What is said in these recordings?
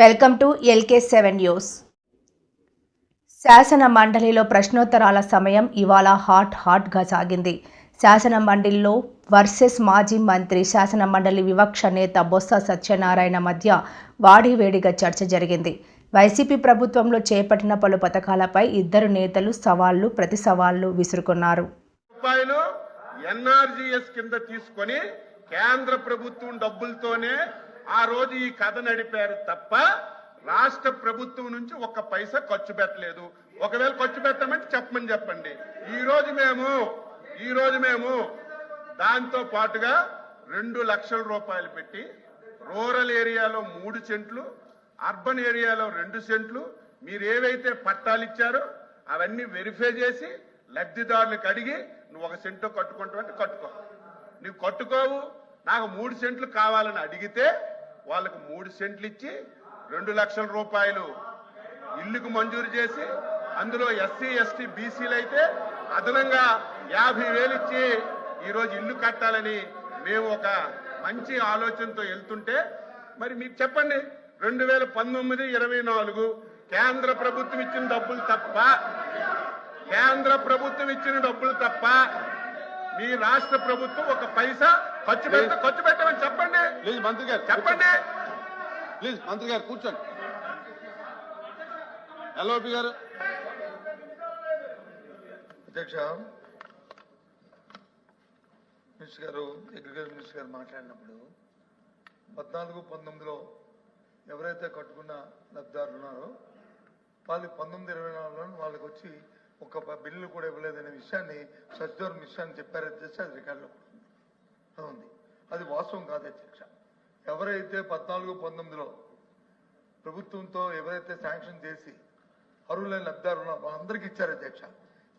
Welcome to LK seven news. శాసన మండలిలో ప్రశ్నోత్తరాల సమయం ఇవాళ హాట్ హాట్గా సాగింది. శాసన మండలిలో వర్సెస్ మాజీ మంత్రి శాసన మండలి వివక్ష నేత బొత్స సత్యనారాయణ మధ్య వాడివేడిగా చర్చ జరిగింది. వైసీపీ ప్రభుత్వంలో చేపట్టిన పలు పథకాలపై ఇద్దరు నేతలు సవాళ్ళు ప్రతి సవాళ్ళు విసురుకున్నారు. ఎన్ఆర్జీఎస్ కింద తీసుకొని కేంద్ర ప్రభుత్వం డబ్బులతోనే ఆ రోజు ఈ కథ నడిపారు తప్ప రాష్ట్ర ప్రభుత్వం నుంచి ఒక్క పైసా ఖర్చు పెట్టలేదు. ఒకవేళ ఖర్చు పెట్టామంటే చెప్పమని చెప్పండి. ఈ రోజు మేము ఈ రోజు మేము దాంతో పాటుగా రెండు లక్షల రూపాయలు పెట్టి రూరల్ ఏరియాలో మూడు సెంట్లు అర్బన్ ఏరియాలో రెండు సెంట్లు మీరు ఏవైతే పట్టాలు ఇచ్చారో అవన్నీ వెరిఫై చేసి లబ్ధిదారులకు అడిగి నువ్వు ఒక సెంటు కట్టుకుంటావంటే కట్టుకో. నువ్వు కట్టుకోవు నాకు మూడు సెంట్లు కావాలని అడిగితే వాళ్ళకు మూడు సెంట్లు ఇచ్చి రెండు లక్షల రూపాయలు ఇల్లుకు మంజూరు చేసి అందులో ఎస్సీ ఎస్టీ బీసీలు అయితే అదనంగా యాభై వేలు ఇచ్చి ఈరోజు ఇల్లు కట్టాలని మేము ఒక మంచి ఆలోచనతో వెళ్తుంటే మరి మీకు చెప్పండి రెండు వేల పంతొమ్మిది ఇరవై నాలుగు కేంద్ర ప్రభుత్వం ఇచ్చిన డబ్బులు తప్ప కేంద్ర ప్రభుత్వం ఇచ్చిన డబ్బులు తప్ప మీ రాష్ట్ర ప్రభుత్వం ఒక పైసా ఖర్చు పెట్ట ఖర్చు పెట్టమని చెప్పండి. ప్లీజ్ మంత్రి గారు చెప్పండి. ప్లీజ్ మంత్రి గారు కూర్చోండి. ఎల్ఓపి గారు. అధ్యక్ష మినిస్టర్ గారు అగ్రికల్చర్ మినిస్టర్ గారు మాట్లాడినప్పుడు పద్నాలుగు పంతొమ్మిదిలో ఎవరైతే కట్టుకున్న లబ్ధిదారులు ఉన్నారో వాళ్ళకి పంతొమ్మిది ఇరవై నాలుగులో వాళ్ళకి వచ్చి ఒక బిల్లు కూడా ఇవ్వలేదనే విషయాన్ని సజ్జోర్ మిషన్ చెప్పారు అధ్యక్ష అది రికార్డులో కూడా ఉంది. అది వాస్తవం కాదు అధ్యక్ష. ఎవరైతే పద్నాలుగు పంతొమ్మిదిలో ప్రభుత్వంతో ఎవరైతే శాంక్షన్ చేసి అర్హులైన లబ్ధారు వాళ్ళందరికీ ఇచ్చారు అధ్యక్ష.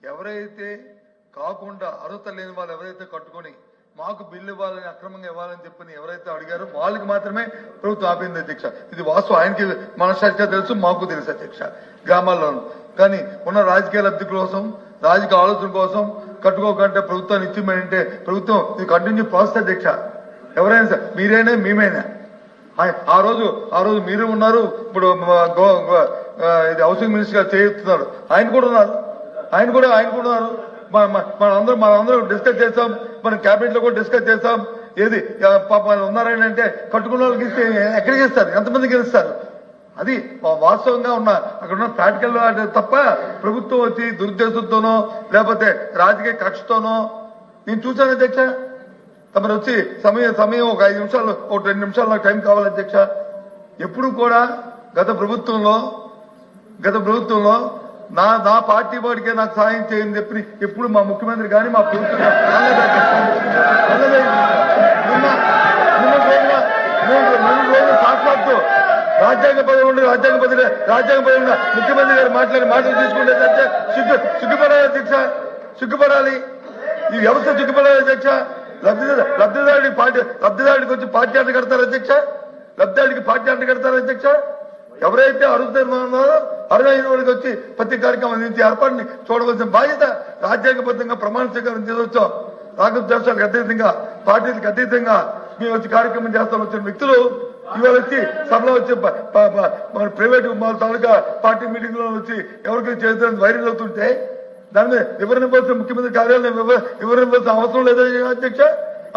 ఎవరైతే కాకుండా అర్హత లేని వాళ్ళు ఎవరైతే కట్టుకొని మాకు బిల్లు ఇవ్వాలని అక్రమంగా ఇవ్వాలని చెప్పని ఎవరైతే అడిగారో వాళ్ళకి మాత్రమే ప్రభుత్వం ఆపింది అధ్యక్ష. ఇది వాస్తవం. ఆయనకి మనసాక్షిగా తెలుసు మాకు తెలుసు అధ్యక్ష. గ్రామాల్లోనూ. కానీ ఉన్న రాజకీయ లబ్ధి కోసం రాజకీయ ఆలోచన కోసం కట్టుకోకంటే ప్రభుత్వాన్ని ఇచ్చిమంటే ప్రభుత్వం ఇది కంటిన్యూ ప్రాసెస్ అధ్యక్ష ఎవరైనా సరే మీరైనా మేమైనా. ఆ రోజు ఆ రోజు మీరు ఉన్నారు ఇప్పుడు గో- ఇది హౌసింగ్ మినిస్టర్ గారు చేస్తున్నారు ఆయన కూడా ఉన్నారు. ఆయన కూడా ఆయన కూడా ఉన్నారు. మన- మన- మనందరం డిస్కస్ చేస్తాం. మన క్యాబినెట్లో కూడా డిస్కస్ చేస్తాం. ఏది పాప ఉన్నారని అంటే కట్టుకున్న వాళ్ళకి ఇస్తే ఎక్కడికి ఇస్తారు ఎంతమందికి ఇస్తారు అది వాస్తవంగా ఉన్న అక్కడ ఉన్న ప్రాక్టికల్ తప్ప ప్రభుత్వం వచ్చి దురుద్దేశంతోనో లేకపోతే రాజకీయ కక్షతోనో. నేను చూశాను అధ్యక్ష. తమరు వచ్చి సమయం సమయం ఒక ఐదు నిమిషాలు ఒక రెండు నిమిషాలు నాకు టైం కావాలి అధ్యక్ష. ఎప్పుడు కూడా గత ప్రభుత్వంలో గత ప్రభుత్వంలో నా నా పార్టీ వాడికే నాకు సాయం చేయని చెప్పి ఎప్పుడు మా ముఖ్యమంత్రి కానీ మా ప్రభుత్వం మూడు మూడు రోజులు సాక్షాత్తు రాజ్యాంగ పదవి ఉండి రాజ్యాంగ పదవి రాజ్యాంగ పదవి ముఖ్యమంత్రి గారు మాట్లాడి మాటలు తీసుకుంటే అధ్యక్ష సిగ్గు సిగ్గుపడాలి అధ్యక్ష సిగ్గుపడాలి. ఈ వ్యవస్థ సిగ్గుపడాలి అధ్యక్ష. లబ్ధిదారు లబ్ధిదారుడికి పార్టీ లబ్ధిదారుడికి వచ్చి పార్టీ అంట కడతారు అధ్యక్ష? లబ్ధిదారుడికి పార్టీ అంట కడతారు అధ్యక్ష? ఎవరైతే అరుదైన ఉన్నారో అరుదైన వాడికి వచ్చి ప్రతి కార్యక్రమం నుంచి ఏర్పాటుని చూడవలసిన బాధ్యత రాజ్యాంగబద్ధంగా ప్రమాణ స్వీకారం తీసుకొచ్చాం రాష్ట్ర దేశాలకు అతీతంగా పార్టీలకు అతీతంగా మేము వచ్చి కార్యక్రమం చేస్తాం వచ్చిన వ్యక్తులు ఇవాళ వచ్చి సభలో వచ్చి మన ప్రైవేట్ మన తాలూకా పార్టీ మీటింగ్లో వచ్చి ఎవరికి చేసిన వైరల్ అవుతుంటే దాన్ని మీద వివరణ ముఖ్యమంత్రి కార్యాలయం వివ- వివరణ అవసరం లేదా అధ్యక్ష?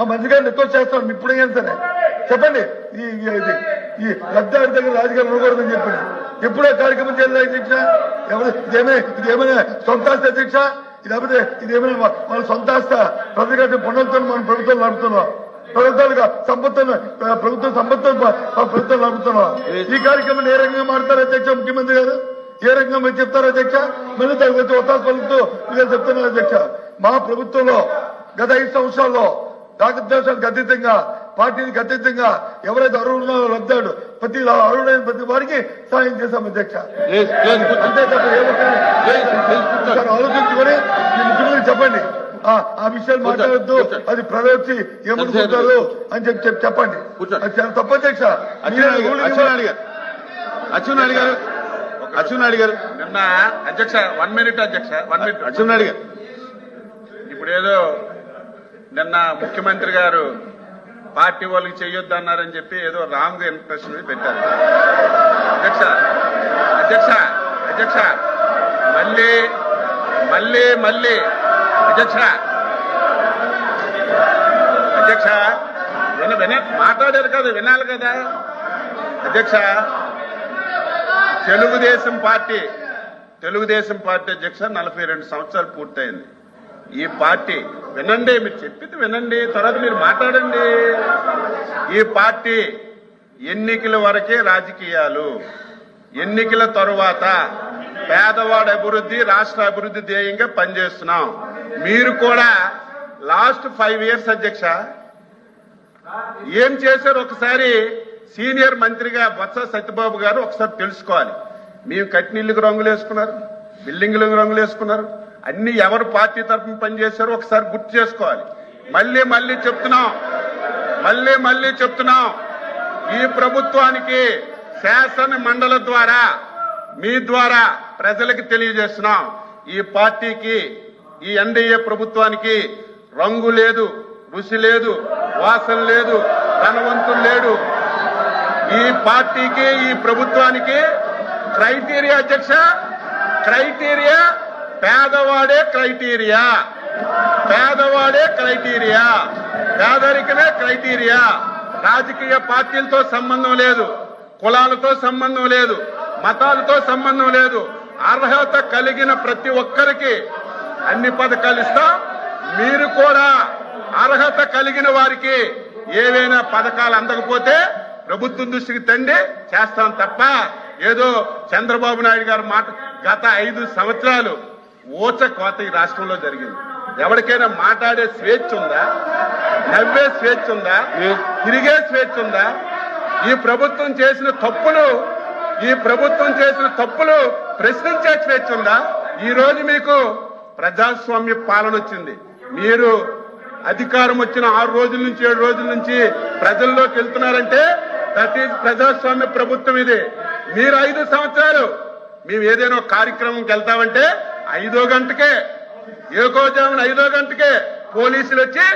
ఆ మంత్రి గారిని రిక్వెస్ట్ చేస్తాను ఇప్పుడైనా సరే. చెప్పండి. ఈ ఈ- ఇది దగ్గర రాజకీయాలు ఉండకూడదని చెప్పండి. ఎప్పుడే కార్యక్రమం చేయలేదు అధ్యక్ష? ఎవరు ఇదేమైనా ఇదేమైనా సొంత అధ్యక్ష? ఇది లేకపోతే ఇదేమైనా మన సొంత ఆస్త ప్రతి గంట మనం ప్రభుత్వం నడుపుతున్నాం. ప్రభుత్వాలుగా సంపత్తులు ప్రభుత్వం సంపత్తులు ప- ప- ప్రభుత్వం ఈ కార్యక్రమం ఏ రకంగా మాడతారు అధ్యక్ష ముఖ్యమంత్రి గారు? ఏ రకంగా మీరు చెప్తారు అధ్యక్ష? మళ్ళీ దానికి ఒత్తాసు పలుకుతూ మీరు చెప్తున్నారు అధ్యక్ష. మా ప్రభుత్వంలో గత ఐదు సంవత్సరాల్లో రాగద్వేషాలకు అతీతంగా పార్టీలకు అతీతంగా ఎవరైతే అర్హులు లబ్ధాడు ప్రతి అర్హుడైన ప్రతి వారికి సాయం చేశాం అధ్యక్ష. ఆలోచించుకొని ముఖ్యమంత్రి చెప్పండి. ఆ ఆ విషయాలు మాట్లాడద్దు. అది వచ్చి ఏమనుకుంటారు అని చెప్పి చెప్పి చెప్పండి. కూర్చోండి. అది చాలా తప్పు అధ్యక్ష. గారు మీరు అచ్చెన్నాయుడు గారు. అచ్చెన్నాయుడు గారు నిన్న అధ్యక్ష వన్ మినిట్ అధ్యక్ష వన్ మినిట్ అచ్చెన్నాయుడు గారు. ఇప్పుడు ఏదో నిన్న ముఖ్యమంత్రి గారు పార్టీ వాళ్ళకి చెయ్యొద్దు అన్నారని చెప్పి ఏదో రాంగ్ ఇంప్రెషన్ పెట్టారు. అధ్యక్ష అధ్యక్ష అధ్యక్ష మళ్ళీ మళ్ళీ మళ్ళీ అధ్యక్ష అధ్యక్ష విన విన మాట్లాడారు కదా వినాలి కదా. అధ్యక్ష తెలుగుదేశం పార్టీ తెలుగుదేశం పార్టీ అధ్యక్ష నలభై రెండు సంవత్సరాలు పూర్తయింది. ఈ పార్టీ వినండి మీరు చెప్పింది వినండి తర్వాత మీరు మాట్లాడండి. ఈ పార్టీ ఎన్నికల వరకే రాజకీయాలు ఎన్నికల తరువాత పేదవాడ అభివృద్ధి రాష్ట్ర అభివృద్ధి ధ్యేయంగా పనిచేస్తున్నాం. మీరు కూడా లాస్ట్ ఫైవ్ ఇయర్స్ అధ్యక్ష ఏం చేశారు ఒకసారి సీనియర్ మంత్రిగా బొత్స సత్యబాబు గారు ఒకసారి తెలుసుకోవాలి. మేము కట్టినిళ్ళకి రంగులు వేసుకున్నారు బిల్డింగ్లకు రంగులు వేసుకున్నారు అన్ని ఎవరు పార్టీ తరఫున పనిచేశారో ఒకసారి గుర్తు చేసుకోవాలి. మళ్ళీ మళ్ళీ చెప్తున్నాం. మళ్ళీ మళ్ళీ చెప్తున్నాం. ఈ ప్రభుత్వానికి శాసన మండలి ద్వారా మీ ద్వారా ప్రజలకు తెలియజేస్తున్నాం. ఈ పార్టీకి ఈ ఎన్డీఏ ప్రభుత్వానికి రంగు లేదు రుచి లేదు వాసన లేదు ధనవంతులు లేడు. ఈ పార్టీకి ఈ ప్రభుత్వానికి క్రైటీరియా అధ్యక్ష క్రైటీరియా పేదవాడే క్రైటీరియా. పేదవాడే క్రైటీరియా. పేదరికమే క్రైటీరియా. రాజకీయ పార్టీలతో సంబంధం లేదు. కులాలతో సంబంధం లేదు. మతాలతో సంబంధం లేదు. అర్హత కలిగిన ప్రతి ఒక్కరికి అన్ని పథకాలు ఇస్తాం. మీరు కూడా అర్హత కలిగిన వారికి ఏవైనా పథకాలు అందకపోతే ప్రభుత్వం దృష్టికి తండి చేస్తాం తప్ప ఏదో చంద్రబాబు నాయుడు గారు మాట గత ఐదు సంవత్సరాలు ఊచ కోత ఈ రాష్ట్రంలో జరిగింది. ఎవరికైనా మాట్లాడే స్వేచ్ఛ ఉందా? నవ్వే స్వేచ్ఛ ఉందా? తిరిగే స్వేచ్ఛ ఉందా? ఈ ప్రభుత్వం చేసిన తప్పులు ఈ ప్రభుత్వం చేసిన తప్పులు ప్రశ్నించే స్వేచ్ఛ ఉందా? ఈ రోజు మీకు ప్రజాస్వామ్య పాలన వచ్చింది. మీరు అధికారం వచ్చిన ఆరు రోజుల నుంచి ఏడు రోజుల నుంచి ప్రజల్లోకి వెళ్తున్నారంటే దట్ ఈజ్ ప్రజాస్వామ్య ప్రభుత్వం ఇది. మీరు ఐదు సంవత్సరాలు మేము ఏదైనా కార్యక్రమంకి వెళ్తామంటే ఐదో గంటకే ఏకోజామున ఐదో గంటకే పోలీసులు వచ్చి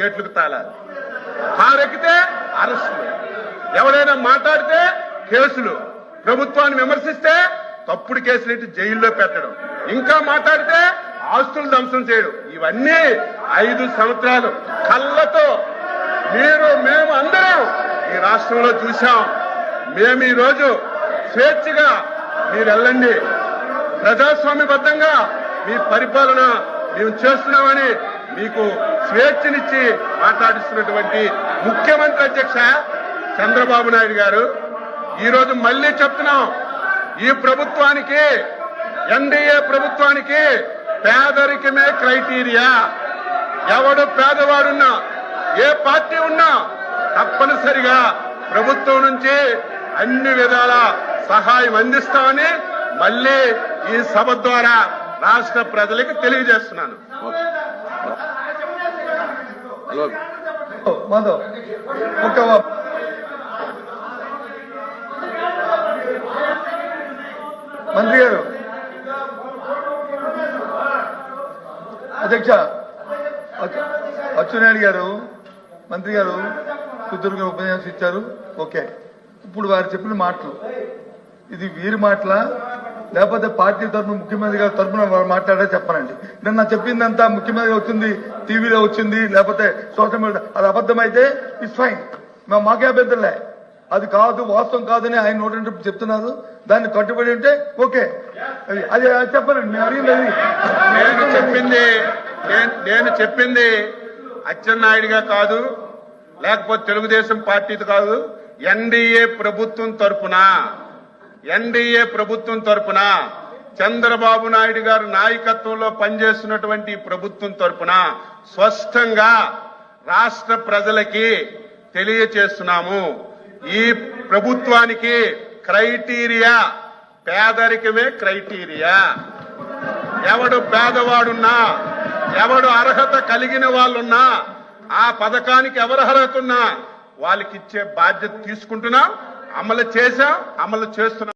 గేట్లకు తాళాలి కారెక్కితే అరెస్టులు. ఎవరైనా మాట్లాడితే కేసులు. ప్రభుత్వాన్ని విమర్శిస్తే తప్పుడు కేసులు ఇటు జైల్లో పెట్టడం. ఇంకా మాట్లాడితే ఆస్తులు ధ్వంసం చేయడం. ఇవన్నీ ఐదు సంవత్సరాలు కళ్ళతో మీరు మేము అందరం ఈ రాష్ట్రంలో చూశాం. మేము ఈ రోజు స్వేచ్ఛగా మీరు వెళ్ళండి. ప్రజాస్వామ్యబద్ధంగా మీ పరిపాలన మేము చేస్తున్నామని మీకు స్వేచ్ఛనిచ్చి మాట్లాడిస్తున్నటువంటి ముఖ్యమంత్రి అధ్యక్ష చంద్రబాబు నాయుడు గారు. ఈరోజు మళ్ళీ చెప్తున్నాం ఈ ప్రభుత్వానికి ఎన్డీఏ ప్రభుత్వానికి పేదరికమే క్రైటీరియా. ఎవడు పేదవాడున్నా ఏ పార్టీ ఉన్నా తప్పనిసరిగా ప్రభుత్వం నుంచి అన్ని విధాల సహాయం అందిస్తామని మళ్ళీ ఈ సభ ద్వారా రాష్ట్ర ప్రజలకు తెలియజేస్తున్నాను. హలో. మాధవ్ ఒక మంత్రి గారు. అధ్యక్ష అచ్చు- అచ్చెన్నాయుడు గారు మంత్రి గారు సుదీర్ఘ ఉపన్యాసం ఇచ్చారు. ఓకే. ఇప్పుడు వారు చెప్పిన మాటలు. ఇది వీరి మాటల? లేకపోతే పార్టీ తరఫున ముఖ్యమంత్రి గారి తరఫున మాట్లాడే చెప్పనండి. నిన్న చెప్పిందంతా ముఖ్యమంత్రి వచ్చింది టీవీలో వచ్చింది లేకపోతే సోషల్ మీడియా అది అబద్ధమైతే ఇట్స్ ఫైన్ మేము మాకే అభ్యంతరలే. అది కాదు వాస్తవం కాదని ఆయన నోటి చెప్తున్నారు. దాన్ని కట్టుబడి ఉంటే ఓకే. అది అది చెప్పనండి మేము అడిగింది నేను చెప్పింది నేను- నేను చెప్పింది అచ్చెన్నాయుడిగా కాదు లేకపోతే తెలుగుదేశం పార్టీది కాదు ఎన్డీఏ ప్రభుత్వం తరఫున ఎన్డీఏ ప్రభుత్వం తరపున చంద్రబాబు నాయుడు గారు నాయకత్వంలో పనిచేస్తున్నటువంటి ప్రభుత్వం తరపున స్పష్టంగా రాష్ట్ర ప్రజలకి తెలియచేస్తున్నాము. ఈ ప్రభుత్వానికి క్రైటీరియా పేదరికమే క్రైటీరియా. ఎవడు పేదవాడున్నా ఎవడు అర్హత కలిగిన వాళ్ళున్నా ఆ పథకానికి ఎవరు అర్హత ఉన్నా వాళ్ళకి ఇచ్చే బాధ్యత తీసుకుంటున్నాం అమలు చేశాం అమలు చేస్తున్నాం.